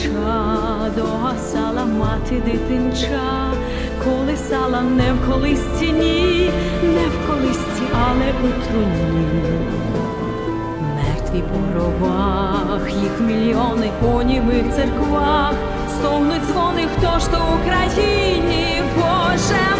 Свіча догасала мати дитинча, колисала не в колисці, ні, не в колисці, але у труні. Мертві по гробах, їх мільйони у німих церквах, стогнуть дзвони, хто ж то Україні, Боже,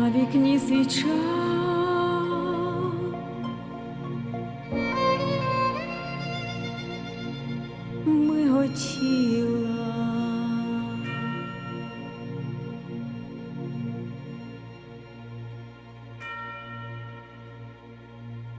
на вікні свіча. Ми готіли.